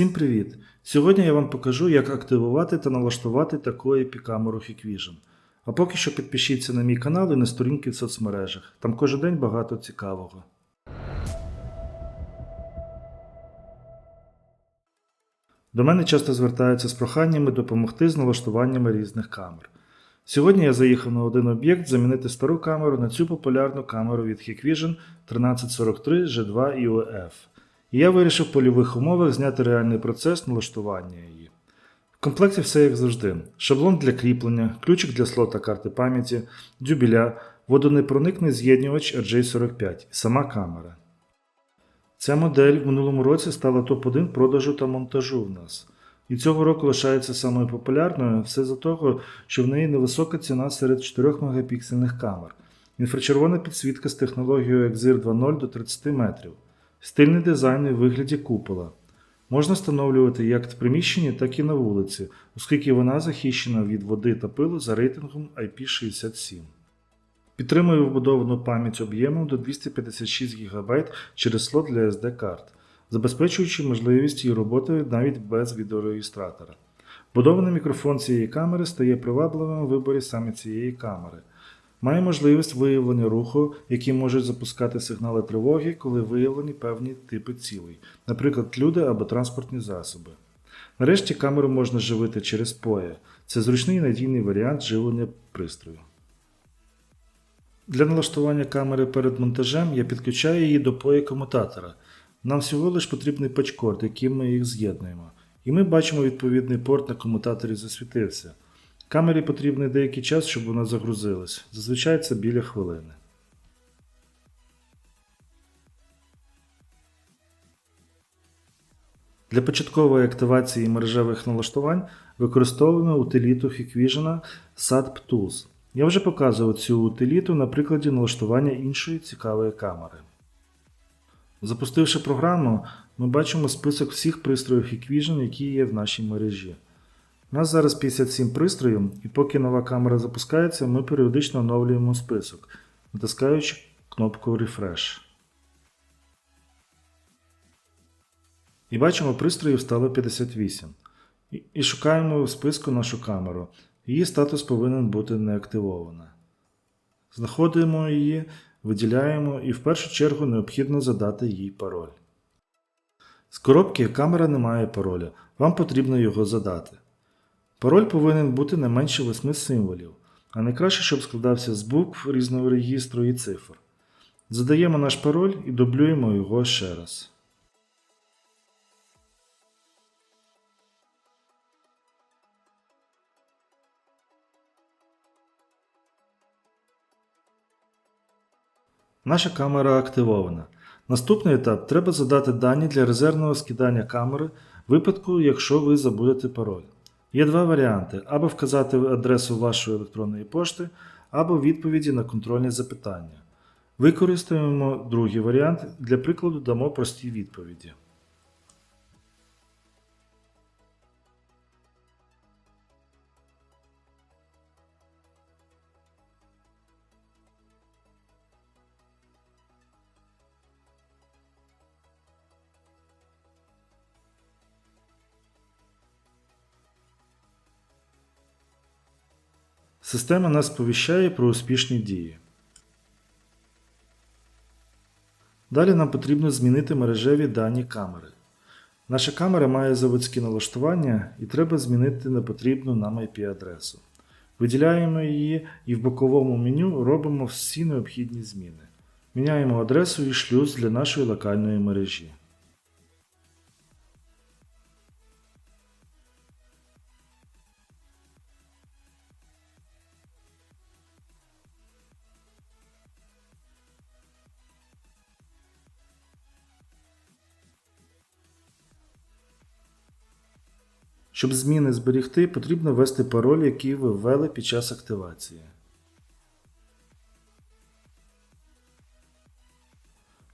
Всім привіт! Сьогодні я вам покажу, як активувати та налаштувати таку IP-камеру Hikvision. А поки що підпишіться на мій канал і на сторінки в соцмережах. Там кожен день багато цікавого. До мене часто звертаються з проханнями допомогти з налаштуваннями різних камер. Сьогодні я заїхав на один об'єкт замінити стару камеру на цю популярну камеру від Hikvision 1343 G2 EOF. І я вирішив в польових умовах зняти реальний процес налаштування її. В комплекті все як завжди: шаблон для кріплення, ключик для слота карти пам'яті, дюбіля, водонепроникний з'єднювач RJ45 і сама камера. Ця модель в минулому році стала топ-1 продажу та монтажу в нас. І цього року лишається самою популярною все за того, що в неї невисока ціна серед 4 мегапіксельних камер, інфрачервона підсвітка з технологією EXIR 2.0 до 30 метрів, стильний дизайн у вигляді купола. Можна встановлювати як в приміщенні, так і на вулиці, оскільки вона захищена від води та пилу за рейтингом IP67. Підтримує вбудовану пам'ять об'ємом до 256 ГБ через слот для SD карт, забезпечуючи можливість її роботи навіть без відеореєстратора. Вбудований мікрофон цієї камери стає привабливим у виборі саме цієї камери. Має можливість виявлення руху, які можуть запускати сигнали тривоги, коли виявлені певні типи цілей, наприклад, люди або транспортні засоби. Нарешті камеру можна живити через POE. Це зручний і надійний варіант живлення пристрою. Для налаштування камери перед монтажем я підключаю її до POE комутатора. Нам всього лиш потрібний патчкорд, яким ми їх з'єднуємо. І ми бачимо відповідний порт на комутаторі засвітився. Камері потрібний деякий час, щоб вона загрузилась. Зазвичай це біля хвилини. Для початкової активації мережевих налаштувань використовуємо утиліту Hikvision SATP Tools. Я вже показував цю утиліту на прикладі налаштування іншої цікавої камери. Запустивши програму, ми бачимо список всіх пристроїв Hikvision, які є в нашій мережі. У нас зараз 57 пристроїв, і поки нова камера запускається, ми періодично оновлюємо список, натискаючи кнопку Refresh. І бачимо, пристроїв стало 58. І- шукаємо в списку нашу камеру. Її статус повинен бути неактивована. Знаходимо її, виділяємо і в першу чергу необхідно задати їй пароль. З коробки камера не має пароля, вам потрібно його задати. Пароль повинен бути не менше 8 символів, а найкраще, щоб складався з букв різного регістру і цифр. Задаємо наш пароль і дублюємо його ще раз. Наша камера активована. Наступний етап треба задати дані для резервного скидання камери в випадку, якщо ви забудете пароль. Є два варіанти: або вказати адресу вашої електронної пошти, або відповіді на контрольні запитання. Використаємо другий варіант, для прикладу дамо прості відповіді. Система нас сповіщає про успішні дії. Далі нам потрібно змінити мережеві дані камери. Наша камера має заводські налаштування і треба змінити непотрібну нам IP-адресу. Виділяємо її і в боковому меню робимо всі необхідні зміни. Міняємо адресу і шлюз для нашої локальної мережі. Щоб зміни зберігти, потрібно ввести пароль, який ви ввели під час активації.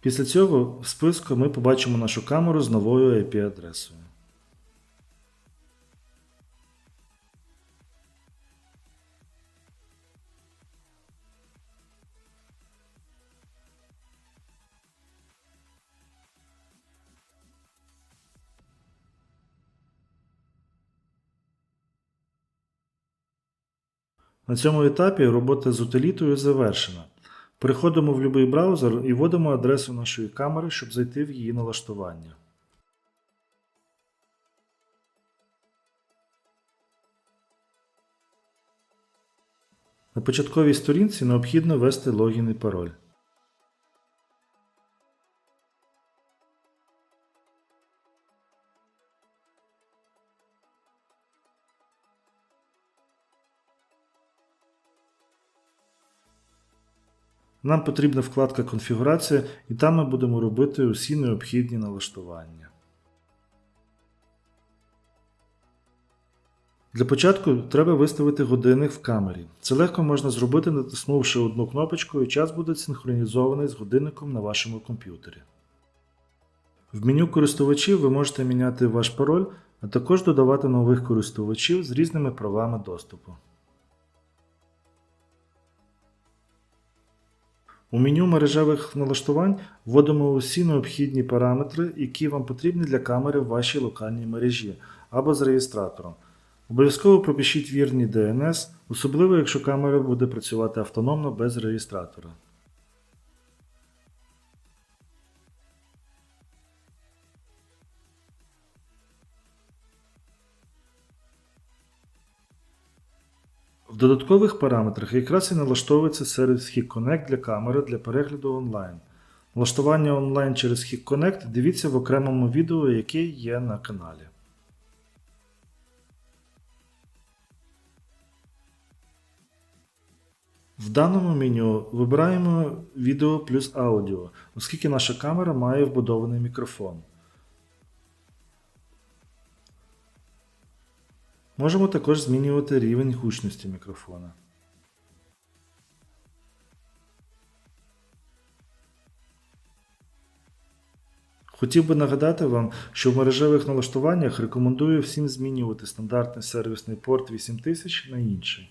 Після цього в списку ми побачимо нашу камеру з новою IP-адресою. На цьому етапі робота з утилітою завершена. Переходимо в будь-який браузер і вводимо адресу нашої камери, щоб зайти в її налаштування. На початковій сторінці необхідно ввести логін і пароль. Нам потрібна вкладка Конфігурація, і там ми будемо робити усі необхідні налаштування. Для початку треба виставити годинник в камері. Це легко можна зробити, натиснувши одну кнопочку, і час буде синхронізований з годинником на вашому комп'ютері. В меню користувачів ви можете міняти ваш пароль, а також додавати нових користувачів з різними правами доступу. У меню мережевих налаштувань вводимо усі необхідні параметри, які вам потрібні для камери в вашій локальній мережі або з реєстратором. Обов'язково пропишіть вірні DNS, особливо якщо камера буде працювати автономно без реєстратора. В додаткових параметрах якраз і налаштовується сервіс Hik Connect для камери для перегляду онлайн. Налаштування онлайн через Hik Connect дивіться в окремому відео, яке є на каналі. В даному меню вибираємо відео плюс аудіо, оскільки наша камера має вбудований мікрофон. Можемо також змінювати рівень гучності мікрофона. Хотів би нагадати вам, що в мережевих налаштуваннях рекомендую всім змінювати стандартний сервісний порт 8000 на інший.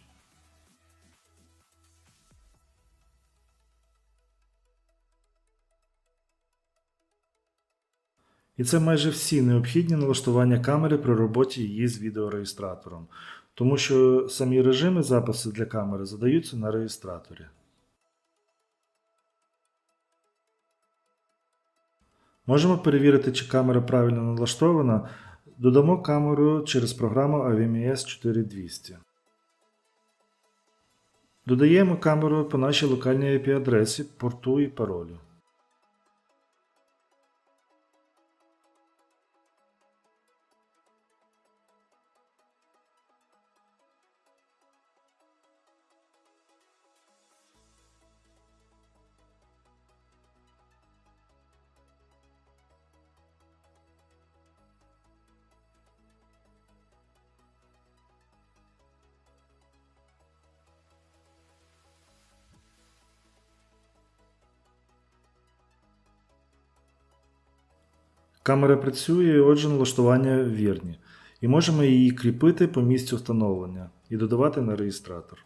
І це майже всі необхідні налаштування камери при роботі її з відеореєстратором, тому що самі режими запису для камери задаються на реєстраторі. Можемо перевірити, чи камера правильно налаштована. Додамо камеру через програму AVMS 4200. Додаємо камеру по нашій локальній IP-адресі, порту і паролю. Камера працює, отже, налаштування вірні, і можемо її кріпити по місцю встановлення і додавати на реєстратор.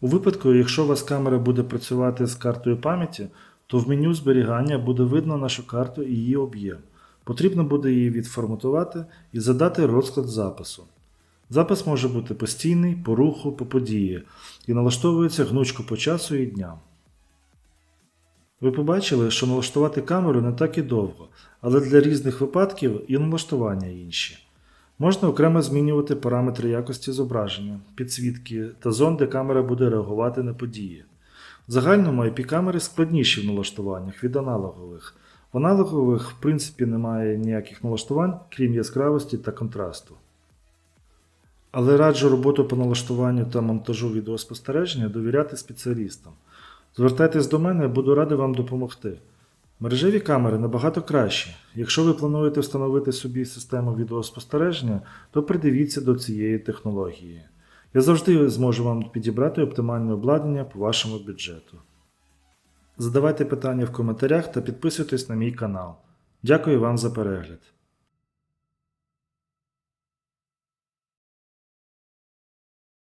У випадку, якщо у вас камера буде працювати з картою пам'яті, то в меню зберігання буде видно нашу карту і її об'єм. Потрібно буде її відформатувати і задати розклад запису. Запис може бути постійний, по руху, по події і налаштовується гнучко по часу і дням. Ви побачили, що налаштувати камеру не так і довго, але для різних випадків і налаштування інші. Можна окремо змінювати параметри якості зображення, підсвітки та зон, де камера буде реагувати на події. В загальному IP-камери складніші в налаштуваннях від аналогових. В аналогових, в принципі, немає ніяких налаштувань, крім яскравості та контрасту. Але раджу роботу по налаштуванню та монтажу відеоспостереження довіряти спеціалістам. Звертайтесь до мене, буду радий вам допомогти. Мережеві камери набагато кращі. Якщо ви плануєте встановити собі систему відеоспостереження, то придивіться до цієї технології. Я завжди зможу вам підібрати оптимальне обладнання по вашому бюджету. Задавайте питання в коментарях та підписуйтесь на мій канал. Дякую вам за перегляд.